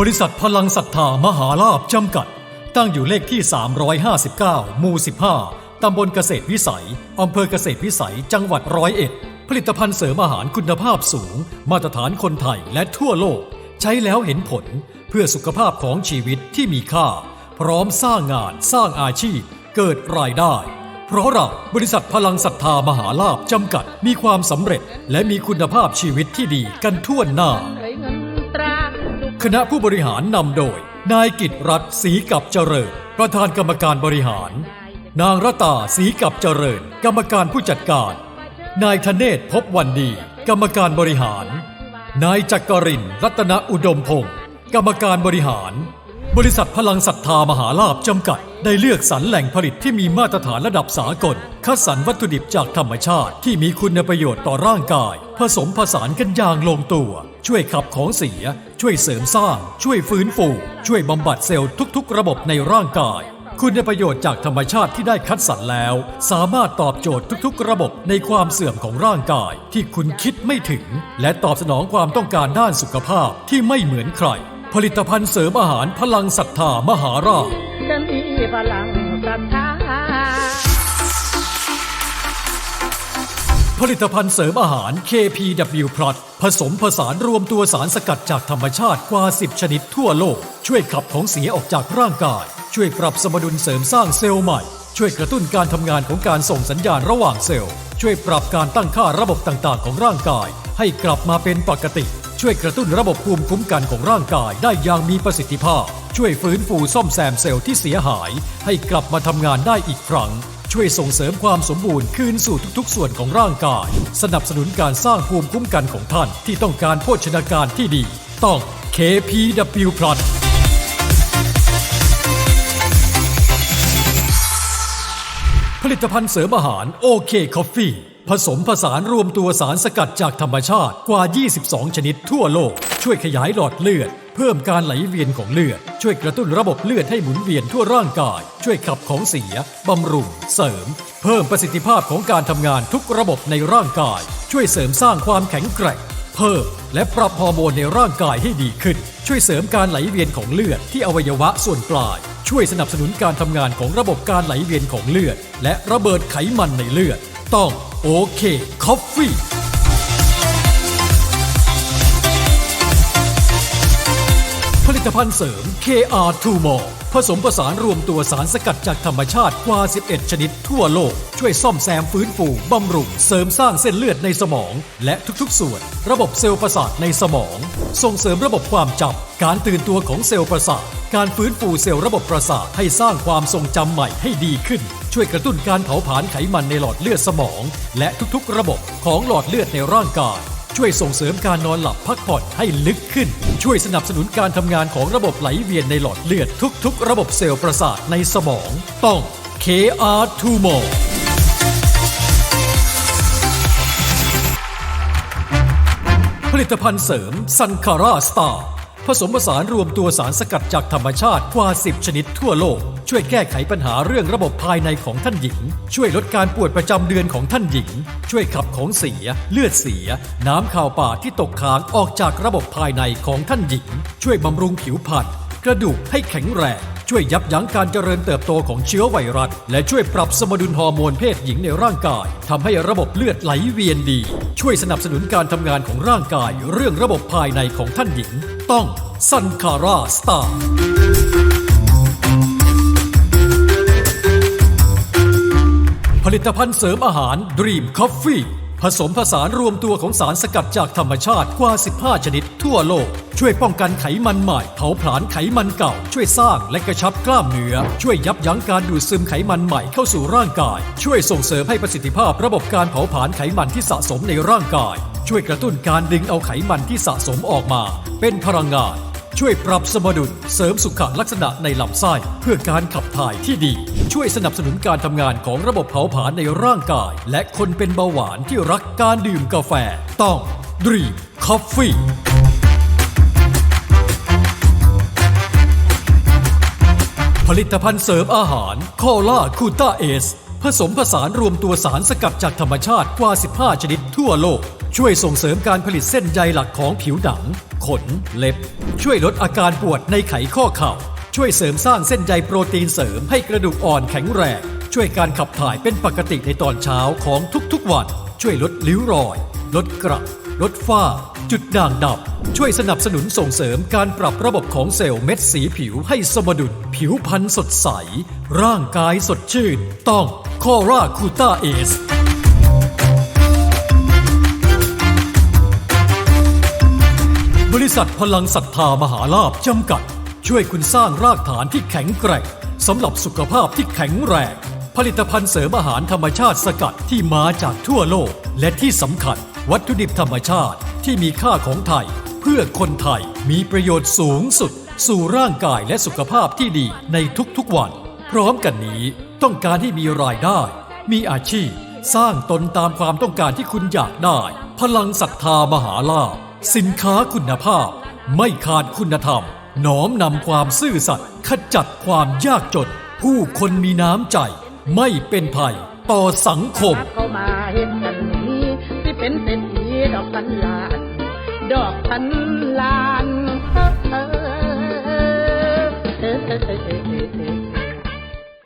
บริษัทพลังศรัทธามหาลาบจำกัด ตั้งอยู่เลขที่ 359 หมู่ 15 ตำบลเกษตรวิสัย อำเภอเกษตรวิสัย จังหวัดร้อยเอ็ด ผลิตภัณฑ์เสริมอาหารคุณภาพสูง มาตรฐานคนไทยและทั่วโลก ใช้แล้วเห็นผล เพื่อสุขภาพของชีวิตที่มีค่า พร้อมสร้างงานสร้างอาชีพ เกิดรายได้ เพราะเราบริษัทพลังศรัทธามหาลาบจำกัด มีความสำเร็จ และมีคุณภาพชีวิตที่ดีกันทั่วหน้า คณะผู้บริหารนำโดย นายกิตรัตศรีกับเจริญ ประธานกรรมการบริหาร นางรตาศรีกับเจริญ กรรมการผู้จัดการ นายธเนศพบวันดี กรรมการบริหาร นายจักรินร์รัตนอุดมพงศ์กรรมการบริหาร บริษัทพลังศรัทธามหาลาบจำกัด ได้เลือกสรรแหล่งผลิตที่มีมาตรฐานระดับสากล คัดสรรวัตถุดิบจากธรรมชาติที่มีคุณประโยชน์ต่อร่างกาย ผสมผสานกันอย่างลงตัว ช่วยขับของเสีย ช่วยเสริมสร้าง ช่วยฟื้นฟู ช่วยบำบัดเซลล์ทุก ๆ ระบบในร่างกาย คุณประโยชน์จากธรรมชาติที่ได้คัดสรรแล้ว สามารถตอบโจทย์ทุกๆ ระบบในความเสื่อมของร่างกาย ที่คุณคิดไม่ถึง และตอบสนองความต้องการด้านสุขภาพที่ไม่เหมือนใคร ผลิตภัณฑ์เสริมอาหารพลังศรัทธามหาราชฉันมีพลังศรัทธาผลิตภัณฑ์เสริมอาหาร KPW Plus ผสมผสานรวมตัวสารสกัดจากธรรมชาติกว่า 10 ชนิดทั่วโลก ช่วยขับของเสียออกจากร่างกาย ช่วยปรับสมดุลเสริมสร้างเซลล์ใหม่ ช่วยกระตุ้นการทำงานของการส่งสัญญาณระหว่างเซลล์ ช่วยปรับการตั้งค่าระบบต่างๆ ของร่างกาย ให้กลับมาเป็นปกติ ช่วยกระตุ้นระบบภูมิคุ้มกันของร่างกายได้อย่างมีประสิทธิภาพ ช่วยฟื้นฟูซ่อมแซมเซลล์ที่เสียหาย ให้กลับมาทำงานได้อีกครั้ง ช่วยส่งเสริมความสมบูรณ์คืนสู่ทุกๆ ส่วนของร่างกาย สนับสนุนการสร้างภูมิคุ้มกันของท่านที่ต้องการโภชนาการที่ดี ต้อง KPW Plus ผลิตภัณฑ์เสริมอาหารโอเคคอฟฟี่ผสมผสานรวมตัวสารสกัดจากธรรมชาติกว่า 22 ชนิดทั่วโลก ช่วยขยายหลอดเลือด เพิ่มการไหลเวียนของเลือด ช่วยกระตุ้นระบบเลือดให้หมุนเวียนทั่วร่างกาย ช่วยขับของเสีย บำรุง เสริม เพิ่มประสิทธิภาพของการทำงานทุกระบบในร่างกาย ช่วยเสริมสร้างความแข็งแกร่ง เพิ่ม และปรับฮอร์โมนในร่างกายให้ดีขึ้น ช่วยเสริมการไหลเวียนของเลือดที่อวัยวะส่วนปลาย ช่วยสนับสนุนการทำงานของระบบการไหลเวียนของเลือด และระเบิดไขมันในเลือด ต้องโอเคคอฟฟี่ ตภัณฑ์เสริม KR2 More ผสมผสานรวมตัวสารสกัดจากธรรมชาติกว่า 11 ชนิดทั่วโลก ช่วยซ่อมแซมฟื้นฟูบำรุง เสริมสร้างเส้นเลือดในสมอง และทุกๆ ส่วน ระบบเซลล์ประสาทในสมอง ส่งเสริมระบบความจำการตื่นตัวของเซลล์ประสาท การฟื้นฟูเซลล์ระบบประสาทให้สร้างความทรงจำใหม่ให้ดีขึ้น ช่วยกระตุ้นการเผาผลาญไขมันในหลอดเลือดสมอง และทุกๆ ระบบของหลอดเลือดในร่างกาย ช่วยส่งเสริมการนอนหลับพักผ่อนให้ลึกขึ้น ช่วยสนับสนุนการทำงานของระบบไหลเวียนในหลอดเลือดทุก ๆ ระบบเซลล์ประสาทในสมอง ต้อง KR Tumo ผลิตภัณฑ์เสริมซันคาร่าสตาร์ ผสมผสานรวมตัวสารสกัดจากธรรมชาติกว่า 10 ชนิดทั่วโลก ช่วยแก้ไขปัญหาเรื่องระบบภายในของท่านหญิง ช่วยลดการปวดประจำเดือนของท่านหญิง ช่วยขับของเสีย เลือดเสีย น้ำข่าวป่าที่ตกค้างออกจากระบบภายในของท่านหญิง ช่วยบำรุงผิวพรรณกระดูกให้แข็งแรงช่วยยับยั้งการเจริญเติบโตของเชื้อไวรัส และช่วยปรับสมดุลฮอร์โมนเพศหญิงในร่างกายทำให้ระบบเลือดไหลเวียนดี ช่วยสนับสนุนการทำงานของร่างกาย เรื่องระบบภายในของท่านหญิง ต้องซันคาร่าสตาร์ผลิตภัณฑ์เสริมอาหาร Dream Coffee ผสมผสานรวมตัวของสารสกัดจากธรรมชาติกว่า 15 ชนิดทั่วโลก ช่วยป้องกันไขมันใหม่ เผาผลาญไขมันเก่า ช่วยสร้างและกระชับกล้ามเนื้อ ช่วยยับยั้งการดูดซึมไขมันใหม่เข้าสู่ร่างกาย ช่วยส่งเสริมให้ประสิทธิภาพระบบการเผาผลาญไขมันที่สะสมในร่างกาย ช่วยกระตุ้นการดึงเอาไขมันที่สะสมออกมา เป็นพลังงาน ช่วยปรับสมดุลเสริมสุขลักษณะในลำไส้ เพื่อการขับถ่ายที่ดี ช่วยสนับสนุนการทำงานของระบบเผาผลาญในร่างกาย และคนเป็นเบาหวานที่รักการดื่มกาแฟ ต้อง Dream Coffee ผลิตภัณฑ์เสริมอาหาร c o ล่าคูต้าเอส ผสมผสานรวมตัวสารสกัดจากธรรมชาติกว่า 15 ชนิดทั่วโลก ช่วยส่งเสริมการผลิตเส้นใยหลักของผิวหนัง ขน เล็บ ช่วยลดอาการปวดในไขข้อเข่า ช่วยเสริมสร้างเส้นใยโปรตีนเสริมให้กระดูกอ่อนแข็งแรง ช่วยการขับถ่ายเป็นปกติในตอนเช้าของทุกๆวัน ช่วยลดริ้วรอย ลดกระลดฝ้า จุดด่างดำช่วยสนับสนุนส่งเสริมการปรับระบบของเซลล์เม็ดสีผิวให้สมดุล ผิวพรรณสดใส ร่างกายสดชื่น ต้อง คอร่าคูต้าเอสบริษัทพลังศรัทธามหาลาภจำกัด ช่วยคุณสร้างรากฐานที่แข็งแกร่งสำหรับสุขภาพที่แข็งแรง ผลิตภัณฑ์เสริมอาหารธรรมชาติสกัดที่มาจากทั่วโลก และที่สำคัญ วัตถุดิบธรรมชาติที่มีค่าของไทย เพื่อคนไทยมีประโยชน์สูงสุด สู่ร่างกายและสุขภาพที่ดีในทุกๆวัน ร้อมกันนี้ต้องการให้มีรายได้ มีอาชีพ สร้างตนตามความต้องการที่คุณอยากได้ พลังศรัทธามหาลาภสินค้าคุณภาพ ไม่ขาดคุณธรรม น้อมนำความซื่อสัตย์ขจัดความยากจน ผู้คนมีน้ำใจ ไม่เป็นภัย ต่อสังคมเข้ามาเห็นกันนี้ที่เป็นเศรษฐีดอกพันล้าน ดอกพันล้าน